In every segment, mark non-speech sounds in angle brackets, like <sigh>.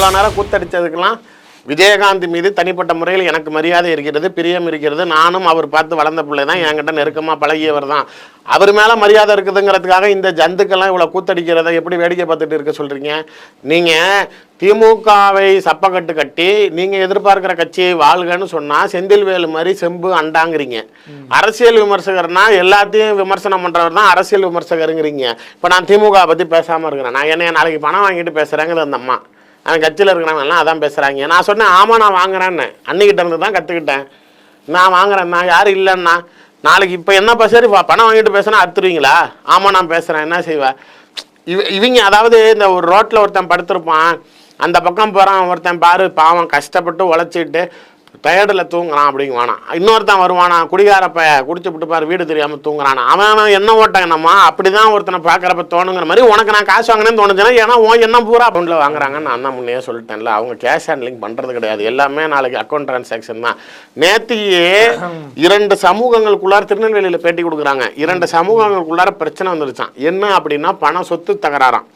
இவ்வளோ நேரம் கூத்தடித்ததுக்கெல்லாம் விஜயகாந்த் மீது தனிப்பட்ட முறையில் எனக்கு மரியாதை இருக்கிறது பிரியம் இருக்கிறது. நானும் அவர் பார்த்து வளர்ந்த பிள்ளை தான் என்கிட்ட நெருக்கமாக பழகியவர் தான். அவர் மேலே மரியாதை இருக்குதுங்கிறதுக்காக இந்த ஜந்துக்கெல்லாம் இவ்வளோ கூத்தடிக்கிறத எப்படி வேடிக்கை பார்த்துட்டு இருக்க சொல்கிறீங்க நீங்கள் திமுகவை சப்பக்கட்டு கட்டி நீங்கள் எதிர்பார்க்குற கட்சியை வாழ்கன்னு சொன்னால் செந்தில்வேலு மாதிரி செம்பு அண்டாங்கிறீங்க. அரசியல் விமர்சகர்னா எல்லாத்தையும் விமர்சனம் பண்ணுறவர் தான் அரசியல் விமர்சகருங்கிறீங்க. இப்போ நான் திமுக பற்றி பேசாமல் இருக்கிறேன். நான் என்ன நாளைக்கு பணம் வாங்கிட்டு பேசுகிறேங்கிறது அந்த அம்மா. அவன் கட்சியில் இருக்கிறவங்க எல்லாம் அதான் பேசுகிறாங்க நான் சொன்னேன் ஆமாம் நான் வாங்குறேன்னு. அன்னிக்கிட்ட இருந்து தான் கற்றுக்கிட்டேன் நான் வாங்குறேன் நான் யாரும் இல்லைன்னா. நாளைக்கு இப்போ என்னப்பா சரி பணம் வாங்கிட்டு பேசுனா அறுத்துருவீங்களா? ஆமாம் நான் பேசுகிறேன் என்ன செய்வேன் இவ இவங்க அதாவது இந்த ஒரு ரோட்டில் ஒருத்தன் படுத்திருப்பான். அந்த பக்கம் போகிறான் ஒருத்தன் பாரு பாவம் கஷ்டப்பட்டு உழைச்சிட்டு டயர்டில் தூங்குறான் அப்படிங்க வேணாம் இன்னொருத்தன் வருவானா குடிகாரப்ப குடிச்சு விட்டு பாரு வீடு தெரியாமல் தூங்குறானா. அவன் என்ன ஓட்டாங்க நம்ம அப்படி தான் ஒருத்தனை பார்க்குறப்ப தோணுங்கிற மாதிரி உனக்கு நான் காசு வாங்கினேன்னு தோணுச்சுன்னா ஏன்னா உன் என்ன பூரா அக்கௌண்ட்டில் வாங்குறாங்கன்னு நான் தான் முன்னே சொல்லிட்டேன்ல. அவங்க கேஷ் ஹேண்ட்லிங் பண்ணுறது கிடையாது. எல்லாமே நாளைக்கு அக்கௌண்ட் ட்ரான்சாக்ஷன் தான். நேத்தியே <clears throat> இரண்டு சமூகங்களுக்குள்ளார திருநெல்வேலியில் பேட்டி கொடுக்குறாங்க. இரண்டு சமூகங்களுக்குள்ளார பிரச்சனை வந்துருச்சான் என்ன அப்படின்னா பணம் சொத்து தகராறாம்.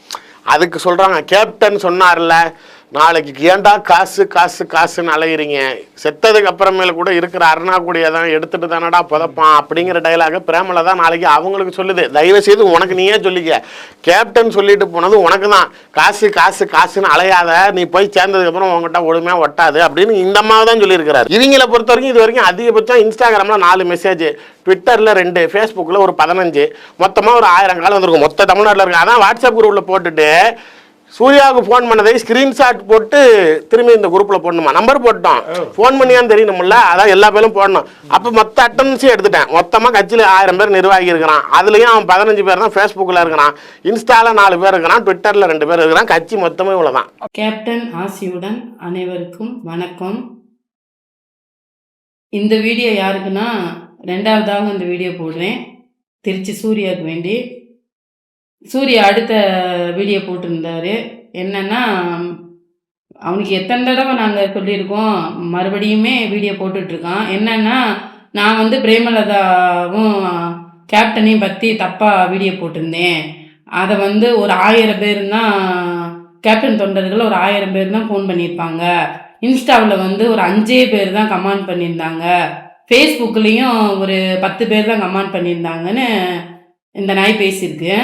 அதுக்கு சொல்கிறாங்க கேப்டன் சொன்னார்ல நாளைக்கு ஏன்டா காசு காசு காசுன்னு அலையிறீங்க? செத்ததுக்கு அப்புறமேல கூட இருக்கிற அருணாக்குடியை தான் எடுத்துட்டு தானடா புதப்பான் அப்படிங்கிற டைலாக பிரேமலை தான் நாளைக்கு அவங்களுக்கு சொல்லுது. தயவு செய்து உனக்கு நீயே சொல்லிக்க. கேப்டன் சொல்லிட்டு போனது உனக்கு தான். காசு காசு காசுன்னு அலையாத நீ போய் சேர்ந்ததுக்கு அப்புறம் உங்ககிட்ட ஒழுமையாக ஒட்டாது அப்படின்னு இந்த அம்மாவை தான் சொல்லியிருக்கிறாரு. இவங்களை பொறுத்த வரைக்கும் இது வரைக்கும் அதிகபட்சம் இன்ஸ்டாகிராமில் நாலு மெசேஜ் ட்விட்டரில் ரெண்டு ஃபேஸ்புக்கில் ஒரு பதினஞ்சு. மொத்தமாக ஒரு ஆயிரம் காலம் வந்திருக்கும். மொத்த தமிழ்நாட்டில் இருக்கு அதான் வாட்ஸ்அப் குரூப்பில் போட்டுட்டு சூர்யாவுக்கு ஃபோன் பண்ணதை ஸ்க்ரீன்ஷாட் போட்டு திரும்பி இந்த குரூப்பில் போடணுமா? நம்பர் போட்டோம் ஃபோன் பண்ணியான்னு தெரியணும்ல? அதான் எல்லா பேரும் போடணும். அப்போ மொத்த அட்டன்ஸையும் எடுத்துட்டேன். மொத்தமாக கட்சியில் ஆயிரம் பேர் நிர்வாகி இருக்கிறான். அதுலேயும் அவன் பதினஞ்சு பேர் தான் ஃபேஸ்புக்கில் இருக்கிறான். இன்ஸ்டாவில் நாலு பேர் இருக்கிறான். ட்விட்டரில் ரெண்டு பேர் இருக்கிறான். கட்சி மொத்தமே இவ்வளோ தான் கேப்டன் ஆசியுடன் அனைவருக்கும் வணக்கம். இந்த வீடியோ யாருக்குன்னா ரெண்டாவதாக இந்த வீடியோ போடுறேன். திருச்சி சூர்யாவுக்கு வேண்டி. சூர்யா அடுத்த வீடியோ போட்டிருந்தாரு. என்னன்னா அவனுக்கு எத்தனை தடவை நாங்கள் சொல்லியிருக்கோம் மறுபடியுமே வீடியோ போட்டுட்ருக்கான். என்னன்னா நான் வந்து பிரேமலதாவும் கேப்டனையும் பற்றி தப்பாக வீடியோ போட்டிருந்தேன். அதை வந்து ஒரு ஆயிரம் பேர் தான் கேப்டன் தொண்டர்கள் ஒரு ஆயிரம் பேர் தான் ஃபோன் பண்ணியிருப்பாங்க. இன்ஸ்டாவில் வந்து ஒரு அஞ்சே பேர் தான் கமெண்ட் பண்ணியிருந்தாங்க. ஃபேஸ்புக்லேயும் ஒரு பத்து பேர் தான் கமெண்ட் பண்ணியிருந்தாங்கன்னு இந்த நாய் பேசியிருக்கு.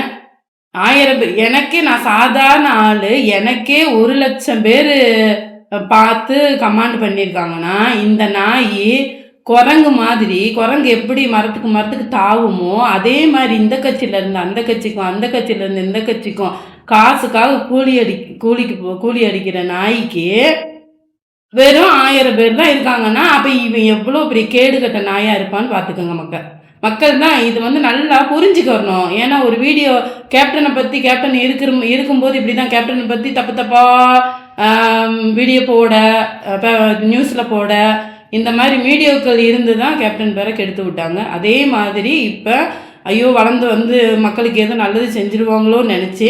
ஆயிரம் பேர். எனக்கே நான் சாதாரண ஆள். எனக்கே ஒரு லட்சம் பேர் பார்த்து கமாண்ட் பண்ணியிருக்காங்கன்னா இந்த நாய் குரங்கு மாதிரி குரங்கு எப்படி மரத்துக்கு மரத்துக்கு தாவுமோ அதே மாதிரி இந்த கட்சியிலேருந்து அந்த கட்சிக்கும் அந்த கட்சியிலேருந்து இந்த கட்சிக்கும் காசுக்காக கூலி அடி கூலிக்கு போ- கூலி அடிக்கிற நாய்க்கு வெறும் ஆயிரம் பேர் தான் இருக்காங்கன்னா அப்போ இவன் எவ்வளோ பெரிய கேடு கட்ட நாயாக இருப்பான்னு பார்த்துக்கோங்க மக்கள். மக்கள் தான் இது வந்து நல்லா புரிஞ்சுக்கணும். ஏன்னா ஒரு வீடியோ கேப்டனை பற்றி கேப்டன் இருக்கிற இருக்கும்போது இப்படி தான் கேப்டனை பற்றி தப்பு தப்பாக வீடியோ போட நியூஸில் போட இந்த மாதிரி வீடியோக்கள் இருந்து தான் கேப்டன் பேரை கெடுத்து விட்டாங்க. அதே மாதிரி இப்போ ஐயோ வளர்ந்து வந்து மக்களுக்கு எதுவும் நல்லது செஞ்சுருவாங்களோன்னு நினச்சி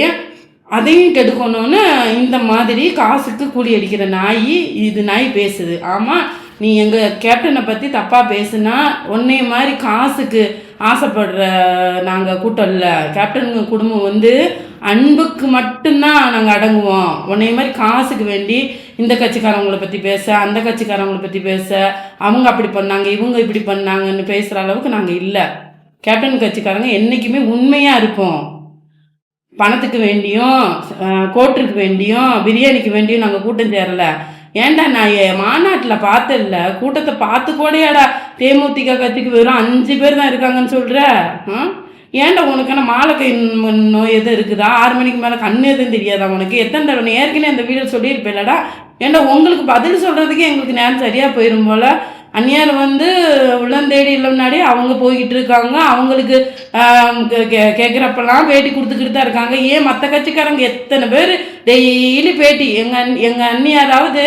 அதையும் கெடுக்கணும்னு இந்த மாதிரி காசுக்கு கூலி அடிக்கிற நாய் இது நாய் பேசுது. ஆமாம் நீ எங்கள் கேப்டனை பற்றி தப்பாக பேசுனா உன்னை மாதிரி காசுக்கு ஆசைப்படுற நாங்கள் கூட்டம் இல்லை. கேப்டனுங்க குடும்பம் வந்து அன்புக்கு மட்டும்தான் நாங்கள் அடங்குவோம். உன்னைய மாதிரி காசுக்கு வேண்டி இந்த கட்சிக்காரவங்களை பற்றி பேச அந்த கட்சிக்காரவங்களை பற்றி பேச அவங்க அப்படி பண்ணாங்க இவங்க இப்படி பண்ணாங்கன்னு பேசுகிற அளவுக்கு நாங்கள் இல்லை. கேப்டன் கட்சிக்காரங்க என்றைக்குமே உண்மையாக இருப்போம். பணத்துக்கு வேண்டியும் அஹ், வேண்டியும் பிரியாணிக்கு வேண்டியும் நாங்கள் கூட்டம் சேரலை ஏன்டா நான் என் மாநாட்டில் பார்த்ததில்ல கூட்டத்தை பார்த்து கூடயாடா தேமுதிக கட்சிக்கு வெறும் அஞ்சு பேர் தான் இருக்காங்கன்னு சொல்கிற ஏன்டா உனக்கான மாலக்கை மாலை நோய் எதுவும் இருக்குதா? ஆறு மணிக்கு மேலே கண்ணு எதுவும் தெரியாதா உனக்கு? எத்தனை தடவை நீ ஏற்கனவே அந்த வீடியோ சொல்லியிருப்பேலடா ஏன்டா உங்களுக்கு பதில் சொல்கிறதுக்கே எங்களுக்கு நேரம் சரியாக போயிடும் போல். அந்நியார் வந்து உள்ளந்தேடி இல்லை முன்னாடி அவங்க போய்கிட்டு இருக்காங்க. அவங்களுக்கு கேட்குறப்பெல்லாம் பேட்டி கொடுத்துக்கிட்டு தான் இருக்காங்க. ஏன் மற்ற கட்சிக்காரங்க எத்தனை பேர் டெய்லி பேட்டி. எங்கள் அண் எங்கள் அண்ணியாராவது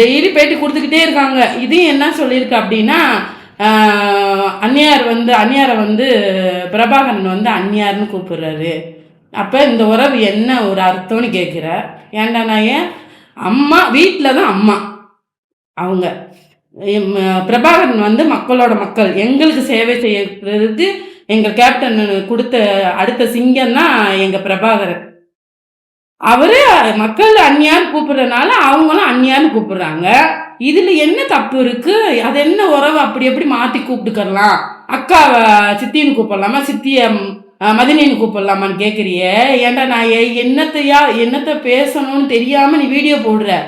டெய்லி பேட்டி கொடுத்துக்கிட்டே இருக்காங்க. இதையும் என்ன சொல்லியிருக்கு அப்படின்னா அந்நியார் வந்து அந்நியாரை வந்து பிரபாகரன் வந்து அந்நியார்னு கூப்பிடுறாரு. அப்போ இந்த உறவு என்ன ஒரு அர்த்தம்னு கேட்குற ஏன்டா நான் ஏன் அம்மா வீட்டில் தான் அம்மா. அவங்க. பிரபாகரன் வந்து மக்களோட மக்கள். எங்களுக்கு சேவை செய்யறதுக்கு எங்கள் கேப்டன் கொடுத்த அடுத்த சிங்கம் தான் எங்கள் பிரபாகரன். அவரு மக்கள் அந்நியான்னு கூப்பிடுறதுனால அவங்களும் அந்நியான்னு கூப்பிடுறாங்க. இதில் என்ன தப்பு இருக்கு? அது என்ன உறவு? அப்படி எப்படி மாற்றி கூப்பிட்டுக்கலாம் அக்காவை சித்தின்னு கூப்பிடலாமா? சித்திய மதினின்னு கூப்பிடலாமான்னு கேட்குறியே ஏன்டா நான் என்னத்தையா என்னத்தை பேசணும்னு தெரியாமல் நீ வீடியோ போடுற?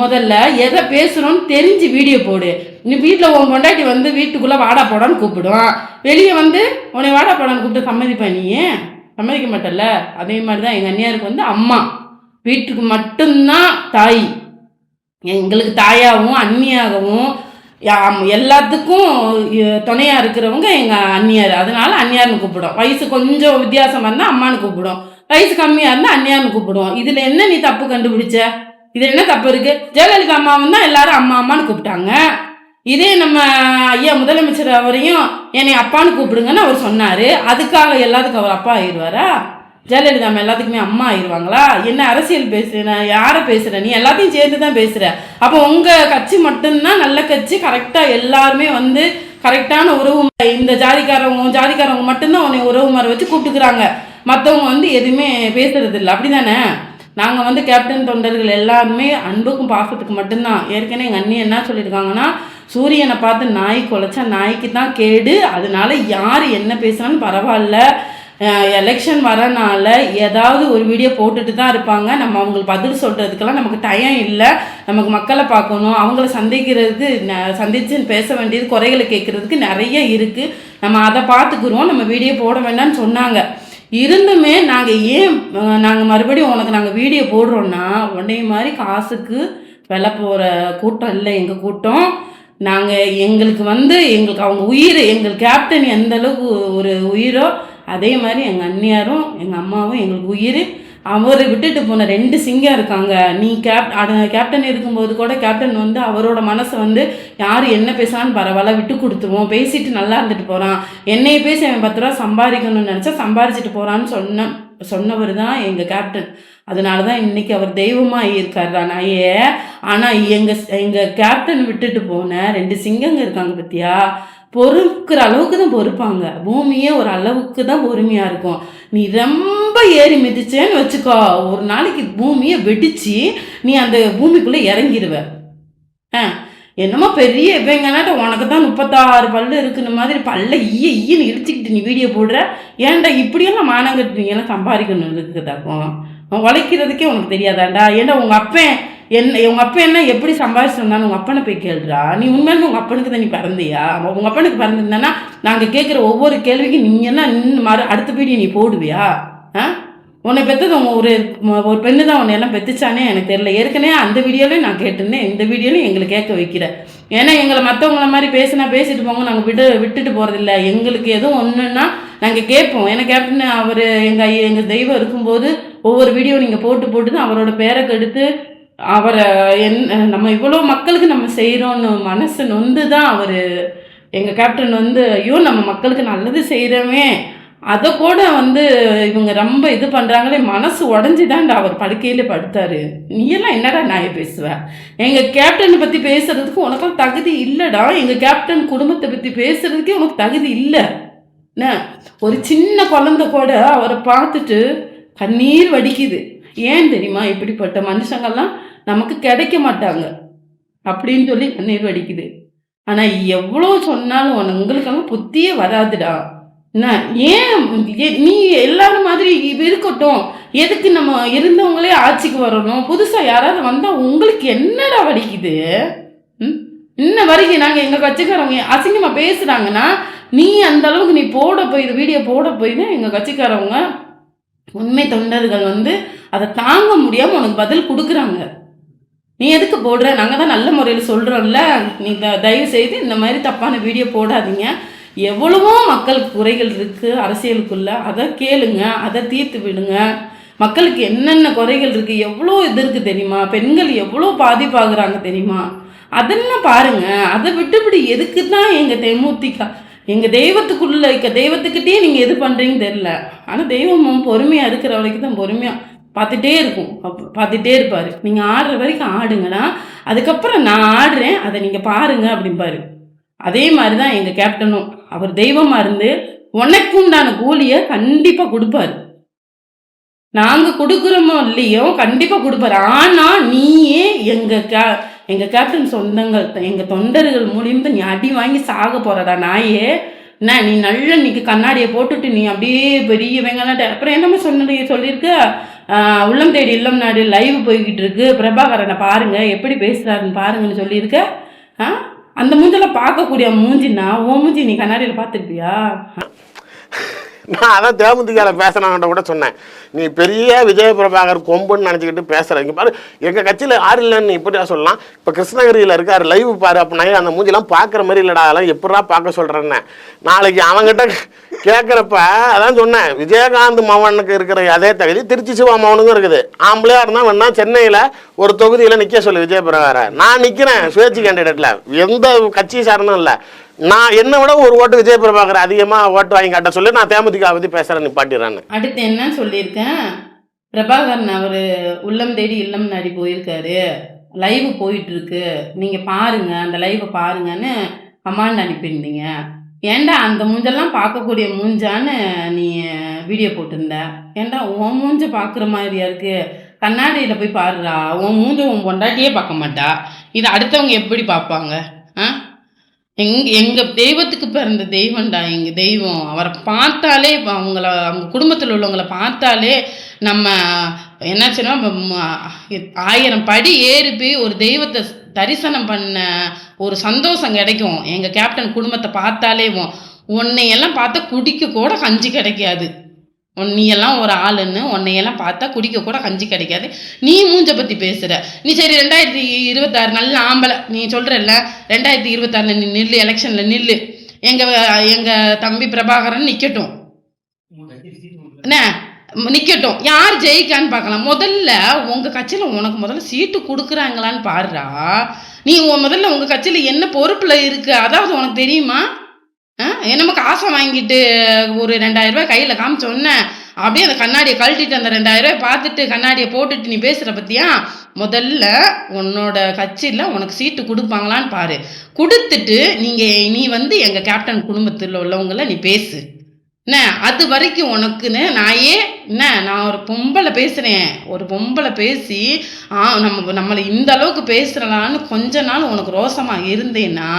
முதல்ல எதை பேசணும்னு தெரிஞ்சு வீடியோ போடு. நீ வீட்டில் உன் பொண்டாட்டி வந்து வீட்டுக்குள்ளே வாடா போடான்னு கூப்பிடுவான். வெளியே வந்து உன்னை வாடா போடான்னு கூப்பிட்டு சம்மதிப்பா நீ? சம்மதிக்க மாட்டல அதே மாதிரி தான் எங்கள் அண்ணியாருக்கு வந்து அம்மா. வீட்டுக்கு மட்டும்தான் தாய். எங்களுக்கு தாயாகவும் அண்ணியாகவும் எல்லாத்துக்கும் துணையாக இருக்கிறவங்க எங்கள் அண்ணியார். அதனால அண்ணியார்னு கூப்பிடும் வயசு கொஞ்சம் வித்தியாசமாக இருந்தால் அம்மான்னு கூப்பிடும் வயசு கம்மியாக இருந்தால் அண்ணியார்னு கூப்பிடுவோம் இதில் என்ன நீ தப்பு கண்டுபிடிச்ச? இதில் என்ன தப்பு இருக்குது ஜெயலலிதா அம்மாவும் தான் எல்லாரும் அம்மா அம்மான்னு கூப்பிட்டாங்க. இதே நம்ம ஐயா முதலமைச்சர் அவரையும் என்னை அப்பான்னு கூப்பிடுங்கன்னு அவர் சொன்னாரு. அதுக்காக எல்லாத்துக்கும் அவர் அப்பா ஆயிடுவாரா? ஜெயலலிதா அம்மா எல்லாத்துக்குமே அம்மா ஆயிடுவாங்களா? என்ன அரசியல் பேசுகிறேன் யாரை பேசுகிற நீ எல்லாத்தையும் சேர்ந்து தான் பேசுகிற அப்போ உங்கள் கட்சி மட்டும்தான் நல்ல கட்சி கரெக்டாக எல்லாருமே வந்து கரெக்டான உறவு இந்த ஜாதிக்காரவங்க ஜாதிக்காரவங்க மட்டும்தான் உன்னை உறவு முறை வச்சு கூப்பிட்டுக்கிறாங்க. மற்றவங்க வந்து எதுவுமே பேசுறது இல்லை அப்படிதானே? நாங்கள் வந்து கேப்டன் தொண்டர்கள் எல்லாருமே அன்புக்கும் பாசத்துக்கு மட்டும்தான். ஏற்கனவே எங்கள் அண்ணி என்ன சொல்லியிருக்காங்கன்னா சூரியனை பார்த்து நாய் குலைச்சா நாய்க்கு தான் கேடு. அதனால யார் என்ன பேசுனாலும் பரவாயில்ல. எலெக்ஷன் வரனால ஏதாவது ஒரு வீடியோ போட்டுட்டு தான் இருப்பாங்க. நம்ம அவங்களுக்கு பதில் சொல்கிறதுக்கெல்லாம் நமக்கு டயம் இல்லை. நமக்கு மக்களை பார்க்கணும். அவங்கள சந்திக்கிறதுக்கு ந- சந்திச்சு பேச வேண்டியது குறைகளை கேட்குறதுக்கு நிறைய இருக்குது நம்ம அதை பார்த்துக்குறோம் நம்ம வீடியோ போட வேண்டாம்னு சொன்னாங்க. இருந்துமே நாங்கள் ஏன் நாங்கள் மறுபடியும் உனக்கு நாங்கள் வீடியோ போடுறோன்னா உடனே மாதிரி காசுக்கு வில போகிற கூட்டம் இல்லை எங்கள் கூட்டம். நாங்கள் எங்களுக்கு வந்து எங்களுக்கு அவங்க உயிர் எங்கள் கேப்டன் எந்த அளவுக்கு ஒரு உயிரோ அதே மாதிரி எங்கள் அண்ணியாரும் எங்கள் அம்மாவும் எங்களுக்கு உயிர். அவரை விட்டுட்டு போன ரெண்டு சிங்கம் இருக்காங்க. நீ கேப் அட- கேப்டன் இருக்கும்போது கூட கேப்டன் வந்து அவரோட மனசை வந்து யார் என்ன பேசான்னு பரவாயில்ல விட்டு கொடுத்துருவோம். பேசிட்டு நல்லா இருந்துட்டு போகிறான் என்னைய பேசி அவன் பத்து ரூபா சம்பாதிக்கணும்னு நினச்சா சம்பாரிச்சிட்டு போகிறான்னு சொன்ன சொன்னவர் தான் எங்கள் கேப்டன் அதனால தான் இன்னைக்கு அவர் தெய்வமாக இருக்கார் நாயே ஆனால் எங்கள் எங்கள் கேப்டன் விட்டுட்டு போன ரெண்டு சிங்கங்க இருக்காங்க பத்தியா? பொறுக்கிற அளவுக்கு தான் பொறுப்பாங்க. பூமியே ஒரு அளவுக்கு தான் பொறுமையாக இருக்கும். நீ ரொம்ப ஏறி மிதிச்சேன்னு வச்சுக்கோ. ஒரு நாளைக்கு பூமியை வெடிச்சு நீ அந்த பூமிக்குள்ளே இறங்கிடுவ ஆ என்னமோ பெரிய இவங்கனாட்ட உனக்கு தான் முப்பத்தாறு பல்லு இருக்குன்னு மாதிரி பல்ல ஈய ஈன்னு இழுச்சிக்கிட்டு நீ வீடியோ போடுற. ஏன்டா இப்படியெல்லாம் மானங்கட்டு நீ எல்லாம் சம்பாதிக்கணும் இருக்குதாக்கும் உழைக்கிறதுக்கே உனக்கு தெரியாதாண்டா? ஏன்னா உங்கள் அப்பன் என்ன உங்கள் அப்பா என்ன எப்படி சம்பாதிச்சிருந்தான்னு உங்கள் அப்பனை போய் கேளுடா நீ உண்மையிலுமே உங்கள் அப்பனுக்கு தான் நீ பிறந்தியா உங்கள் அப்பனுக்கு பிறந்திருந்தானா நாங்கள் கேட்குற ஒவ்வொரு கேள்விக்கும் நீ என்ன நின்று மறு அடுத்த பீடியை நீ போடுவியா? ஆ? உன்னை பெற்றது உங்கள் ஒரு ஒரு பெண்ணு தான் உன்னை எல்லாம் பெற்றுச்சானே எனக்கு தெரியல. ஏற்கனவே அந்த வீடியோலையும் நான் கேட்டிருந்தேன். இந்த வீடியோலையும் எங்களை கேட்க வைக்கிற. ஏன்னா எங்களை மற்றவங்கள மாதிரி பேசினா பேசிட்டு போங்க. நாங்கள் விட்டு விட்டுட்டு போகிறதில்ல எங்களுக்கு எதுவும் ஒன்றுன்னா நாங்கள் கேட்போம். ஏன்னா கேப்டன் அவர் எங்கள் எங்கள் தெய்வம் இருக்கும்போது ஒவ்வொரு வீடியோ நீங்கள் போட்டு போட்டு தான் அவரோட பேரை கெடுத்து அவரை என் நம்ம இவ்வளோ மக்களுக்கு நம்ம செய்கிறோன்னு மனசு நொந்து தான் அவர். எங்கள் கேப்டன் வந்து ஐயோ நம்ம மக்களுக்கு நல்லது செய்கிறோமே அதை கூட வந்து இவங்க ரொம்ப இது பண்ணுறாங்களே மனசு உடஞ்சி தான்டா அவர் படுக்கையில் படுத்தார். நீ எல்லாம் என்னடா நான் பேசுவ? எங்கள் கேப்டனை பற்றி பேசுறதுக்கு உனக்கும் தகுதி இல்லைடா. எங்கள் கேப்டன் குடும்பத்தை பற்றி பேசுகிறதுக்கே உனக்கு தகுதி இல்லை. என்ன ஒரு சின்ன குழந்த கூட அவரை பார்த்துட்டு கண்ணீர் வடிக்குது. ஏன் தெரியுமா? இப்படிப்பட்ட மனுஷங்கள்லாம் நமக்கு கிடைக்க மாட்டாங்க. அப்படின்னு சொல்லி கண்ணீர் வடிக்குது. ஆனால் எவ்வளோ சொன்னாலும் ஒன்று உங்களுக்கெல்லாம் புத்தியே வராதுடா. என்ன? ஏன் ஏ- நீ எல்லாரும் மாதிரி இருக்கட்டும். எதுக்கு நம்ம இருந்தவங்களே ஆட்சிக்கு வரணும்? புதுசாக யாராவது வந்தால் உங்களுக்கு என்னடா வலிக்குது ம்? இன்ன வரைக்கும் நாங்கள் எங்கள் கட்சிக்காரவங்க அசிங்கமாக பேசுகிறாங்கன்னா நீ அந்த அளவுக்கு நீ போட போய் வீடியோ போட போய் தான் எங்கள் கட்சிக்காரவங்க உண்மை தொண்டர்கள் வந்து அதை தாங்க முடியாமல் உனக்கு பதில் கொடுக்குறாங்க. நீ எதுக்கு போடுற? நாங்கள் தான் நல்ல முறையில் சொல்கிறோம்ல நீ த- தயவு செய்து இந்த மாதிரி தப்பான வீடியோ போடாதீங்க. எவ்வளவோ மக்களுக்கு குறைகள் இருக்குது அரசியலுக்குள்ள. அதை கேளுங்க அதை தீர்த்து விடுங்க. மக்களுக்கு என்னென்ன குறைகள் இருக்குது எவ்வளோ இது இருக்குது தெரியுமா? பெண்கள் எவ்வளோ பாதிப்பாகிறாங்க தெரியுமா? அதெல்லாம் பாருங்கள் அதை விட்டுவிட்டு எதுக்கு தான் எங்கள் தேமுதிக எங்கள் தெய்வத்துக்குள்ளே இருக்க தெய்வத்துக்கிட்டே நீங்கள் எது பண்ணுறீங்கன்னு தெரில ஆனால் தெய்வம் பொறுமையாக இருக்கிற வரைக்கும் தான் பொறுமையாக பார்த்துட்டே இருக்கும். அப்ப- பார்த்துட்டே இருப்பார். நீங்கள் ஆடுற வரைக்கும் ஆடுங்கண்ணா அதுக்கப்புறம் நான் ஆடுறேன் அதை நீங்கள் பாருங்க அப்படிம்பாரு. அதே மாதிரி தான் எங்கள் கேப்டனும். அவர் தெய்வமாக இருந்து உனக்கு உண்டான கூலியை கண்டிப்பாக கொடுப்பாரு. நாங்கள் கொடுக்குறோமோ இல்லையோ கண்டிப்பாக கொடுப்பாரு. ஆனால் நீயே எங்கள் கே எங்கள் கேப்டன் சொந்தங்கள் எங்கள் தொண்டர்கள் மூலியமாக நீ அடி வாங்கி சாக போகிறடா நாயே. என்ன நீ நல்ல இன்னைக்கு கண்ணாடியை போட்டுட்டு நீ அப்படியே பெரிய வெங்காயம் அப்புறம் என்னமோ சொன்னது சொல்லியிருக்க? உள்ளம் தேடி இல்லம் நாடு லைவ் போய்கிட்டு இருக்கு. பிரபாகரனை பாருங்கள் எப்படி பேசுகிறாருன்னு பாருங்கன்னு சொல்லியிருக்க. ஆ அந்த மூஞ்சில் பார்க்கக்கூடிய மூஞ்சின்னா ஓ மூஞ்சி நீ கண்ணாடியில் பார்த்துருப்பியா? நான் அதான் தேமுதிகால பேசுனாங்கன்ற கூட சொன்னேன். நீ பெரிய விஜய பிரபாகர் கொம்புன்னு நினச்சிக்கிட்டு பேசுற. இங்க பாரு எங்கள் கட்சியில் யார் இல்லைன்னு இப்படியா சொல்லலாம்? இப்போ கிருஷ்ணகிரியில் இருக்கார் லைவ் பாரு அப்படின்னா அந்த மூஞ்சிலாம் பார்க்குற மாதிரி இல்லைடா அதெல்லாம் எப்படா பார்க்க சொல்கிறேன்னு நாளைக்கு அவங்ககிட்ட கேட்குறப்ப அதான் சொன்னேன் விஜயகாந்த் மவனுக்கு இருக்கிற அதே தகுதி திருச்சி சிவா மவனுக்கும் இருக்குது. ஆம்பளையாக இருந்தால் வேணா சென்னையில் ஒரு தொகுதியில் நிற்க சொல்லு விஜய பிரகார நான் நிற்கிறேன் சுயேட்சி கேண்டிடேட்டில் எந்த கட்சி சார்ந்தும் இல்லை. நான் என்னை விட ஒரு ஓட்டு விஜய் பிரபாகர் அதிகமாக ஓட்டு வாங்கி காட்ட சொல்லி நான் தேமுதிக பற்றி பேசுகிறேன் நிப்பாட்டிடுறேன்னு அடுத்து என்ன சொல்லியிருக்கேன்? பிரபாகரன் அவர் உள்ளம் தேடி இல்லம் நாடி போயிருக்காரு. லைவ் போயிட்டுருக்கு நீங்கள் பாருங்கள் அந்த லைவை பாருங்கன்னு கமாண்ட் அனுப்பியிருந்தீங்க. ஏண்டா அந்த மூஞ்செல்லாம் பார்க்கக்கூடிய மூஞ்சான்னு நீ வீடியோ போட்டிருந்த? ஏன்டா உன் மூஞ்ச பார்க்குற மாதிரியா இருக்குது கண்ணாடியில் போய் பாருடா. உன் மூஞ்ச உன் பொண்டாட்டியே பார்க்க மாட்டா. இது அடுத்தவங்க எப்படி பார்ப்பாங்க? ஆ? எங் எங்கள் தெய்வத்துக்கு பிறந்த தெய்வம்டா எங்கள் தெய்வம். அவரை பார்த்தாலே இப்ப அவங்கள அவங்க குடும்பத்தில் உள்ளவங்களை பார்த்தாலே நம்ம என்னாச்சுன்னா ஆயிரம் படி ஏறி போய் ஒரு தெய்வத்தை தரிசனம் பண்ண ஒரு சந்தோஷம் கிடைக்கும். எங்க கேப்டன் குடும்பத்தை பார்த்தாலே உன்னையெல்லாம் பார்த்தா குடிக்க கூட கஞ்சி கிடைக்காது. உன் நீ எல்லாம் ஒரு ஆளுன்னு உன்னையெல்லாம் பார்த்தா குடிக்க கூட கஞ்சி கிடைக்காது. நீ மூஞ்ச பத்தி பேசுற. நீ சரி ரெண்டாயிரத்தி இருபத்தாறு நல்ல ஆம்பளை. நீ சொல்றல்ல ரெண்டாயிரத்தி இருபத்தாறுல நீ நில்லு எலெக்ஷன்ல நில்லு. எங்க எங்க தம்பி பிரபாகரன் நிக்கட்டும். என்ன? நிற்கட்டும் யார் ஜெயிக்கான்னு பார்க்கலாம். முதல்ல உங்கள் கட்சியில் உனக்கு முதல்ல சீட்டு கொடுக்குறாங்களான்னு பாருடா. நீ உன் முதல்ல உங்கள் கட்சியில் என்ன பொறுப்பில் இருக்குது அதாவது உனக்கு தெரியுமா? ஆ? என்னமோ காசை வாங்கிட்டு ஒரு ரெண்டாயிரரூபா கையில் கையில் காமிச்சோன்னே அப்படியே அந்த கண்ணாடியை கழட்டிட்டு அந்த ரெண்டாயிரரூபாய் பார்த்துட்டு கண்ணாடியை போட்டுட்டு நீ பேசுகிற பற்றியா முதல்ல உன்னோட கட்சியில் உனக்கு சீட்டு கொடுப்பாங்களான்னு பாரு. கொடுத்துட்டு நீங்கள் நீ வந்து எங்கள் கேப்டன் குடும்பத்தில் உள்ளவங்கள நீ பேசு. என்ன அது வரைக்கும் உனக்குன்னு நாயே என்ன நான் ஒரு பொம்பளை பேசுகிறேன் ஒரு பொம்பளை பேசி ஆ நம்ம நம்மளை இந்த அளவுக்கு பேசுகிறலான்னு கொஞ்ச நாள் உனக்கு ரோசமாக இருந்தேன்னா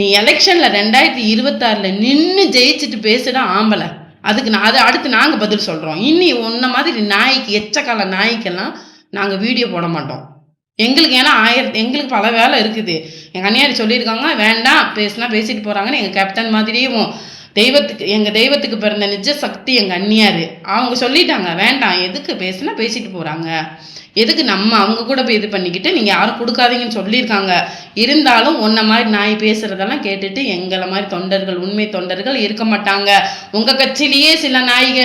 நீ எலெக்ஷனில் ரெண்டாயிரத்தி இருபத்தாறில் நின்று ஜெயிச்சுட்டு பேசுடா ஆம்பளை. அதுக்கு நான் அதை அடுத்து நாங்கள் பதில் சொல்கிறோம் இனி உன்ன மாதிரி நாய்க்கு எச்சக்கால நாய்க்கெல்லாம் நாங்கள் வீடியோ போட மாட்டோம். எங்களுக்கு ஏன்னா ஆயிரத்தி எங்களுக்கு பல வேலை இருக்குது. எங்கள் அண்ணியார் சொல்லியிருக்காங்க வேண்டாம் பேசுனா பேசிட்டு போகிறாங்கன்னு எங்கள் கேப்டன் மாதிரியும் தெய்வத்துக்கு எங்கள் தெய்வத்துக்கு பிறந்த நிஜ சக்தி எங்கள் அண்ணியார். அவங்க சொல்லிட்டாங்க வேண்டாம் எதுக்கு பேசுனா பேசிட்டு போகிறாங்க எதுக்கு நம்ம அவங்க கூட போய் இது பண்ணிக்கிட்டு நீங்கள் யாரும் கொடுக்காதீங்கன்னு சொல்லியிருக்காங்க. இருந்தாலும் உன்ன மாதிரி நாய் பேசுகிறதெல்லாம் கேட்டுட்டு எங்களை மாதிரி தொண்டர்கள் உண்மை தொண்டர்கள் இருக்க மாட்டாங்க. உங்கள் கட்சியிலேயே சில நாய்க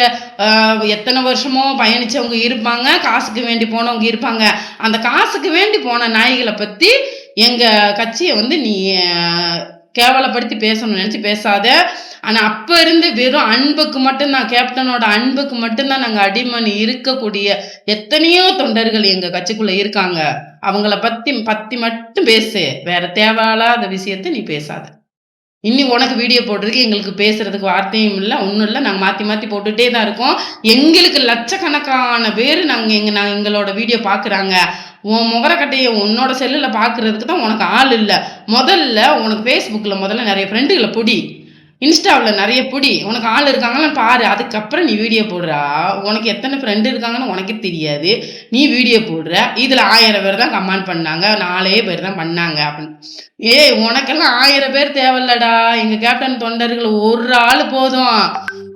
எத்தனை வருஷமோ பயணிச்சவங்க இருப்பாங்க காசுக்கு வேண்டி போனவங்க இருப்பாங்க. அந்த காசுக்கு வேண்டி போன நாய்களை பற்றி எங்கள் கட்சியை வந்து நீ கேவலப்படுத்தி பேசணும்னு நினச்சி பேசாத. ஆனால் அப்போ இருந்து வெறும் அன்புக்கு மட்டும்தான் கேப்டனோட அன்புக்கு மட்டும்தான் நாங்கள் அடிமணி இருக்கக்கூடிய எத்தனையோ தொண்டர்கள் எங்கள் கட்சிக்குள்ளே இருக்காங்க. அவங்கள பற்றி பற்றி மட்டும் பேசு. வேற தேவையில்லாத விஷயத்த நீ பேசாத. இன்னி உனக்கு வீடியோ போடுறதுக்கு எங்களுக்கு பேசுறதுக்கு வார்த்தையும் இல்லை ஒன்றும் இல்லை. நாங்கள் மாற்றி மாற்றி போட்டுகிட்டே தான் இருக்கோம். எங்களுக்கு லட்சக்கணக்கான பேர் நாங்கள் எங்கள் நாங்கள் எங்களோட வீடியோ பார்க்குறாங்க. உன் முகரக்கட்டையை உன்னோட செல்லில் பார்க்குறதுக்கு தான் உனக்கு ஆள் இல்லை. முதல்ல உனக்கு ஃபேஸ்புக்கில் முதல்ல நிறைய ஃப்ரெண்டுகளை பிடி. இன்ஸ்டாவில் நிறைய பிடி. உனக்கு ஆள் இருக்காங்களான்னு பாரு. அதுக்கப்புறம் நீ வீடியோ போடுறா. உனக்கு எத்தனை ஃப்ரெண்டு இருக்காங்கன்னு உனக்கே தெரியாது. நீ வீடியோ போடுற. இதில் ஆயிரம் பேர் தான் கமெண்ட் பண்ணாங்க. நாலே பேர் தான் பண்ணாங்க அப்படின்னு. ஏய் உனக்கெல்லாம் ஆயிரம் பேர் தேவையில்லடா. எங்கள் கேப்டன் தொண்டர்கள் ஒரு ஆள் போதும்.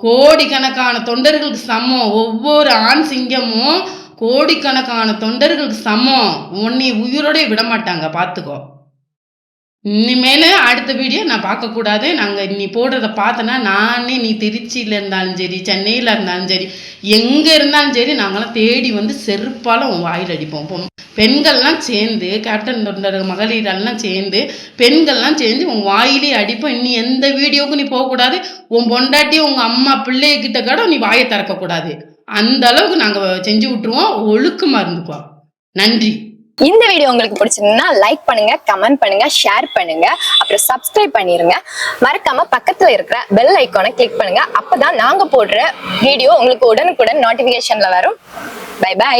கோடிக்கணக்கான தொண்டர்களுக்கு சமம். ஒவ்வொரு ஆண் சிங்கமும் கோடிக்கணக்கான தொண்டர்களுக்கு சமம். உன்னை உயிரோட விட மாட்டாங்க பார்த்துக்கோ இனிமேல் அடுத்த வீடியோ நான் பார்க்கக்கூடாது நாங்கள் நீ போடுறத பார்த்தனா நானே நீ திருச்சியில் இருந்தாலும் சரி சென்னையில் இருந்தாலும் சரி எங்கே இருந்தாலும் சரி நாங்களாம் தேடி வந்து செருப்பால் உன் வாயில் அடிப்போம். பொம்- பெண்கள்லாம் சேர்ந்து கேப்டன் தொண்டர் மகளிரெல்லாம் சேர்ந்து பெண்கள்லாம் சேர்ந்து உன் வாயிலே அடிப்போம். இனி எந்த வீடியோவுக்கும் நீ போகக்கூடாது. உன் பொண்டாட்டி உங்கள் அம்மா பிள்ளைகிட்ட கூட நீ வாயை திறக்கக்கூடாது அந்த அளவுக்கு நாங்கள் செஞ்சு விட்டுருவோம். ஒழுக்கமாக இருந்துக்குவோம் நன்றி. இந்த வீடியோ உங்களுக்கு பிடிச்சிருந்தா லைக் பண்ணுங்க கமெண்ட் பண்ணுங்க ஷேர் பண்ணுங்க. அப்புறம் சப்ஸ்கிரைப் பண்ணிருங்க. மறக்காம பக்கத்துல இருக்கிற பெல் ஐக்கானை கிளிக் பண்ணுங்க. அப்பதான் நாங்க போடுற வீடியோ உங்களுக்கு உடனுக்குடன் நோட்டிபிகேஷன்ல வரும். By by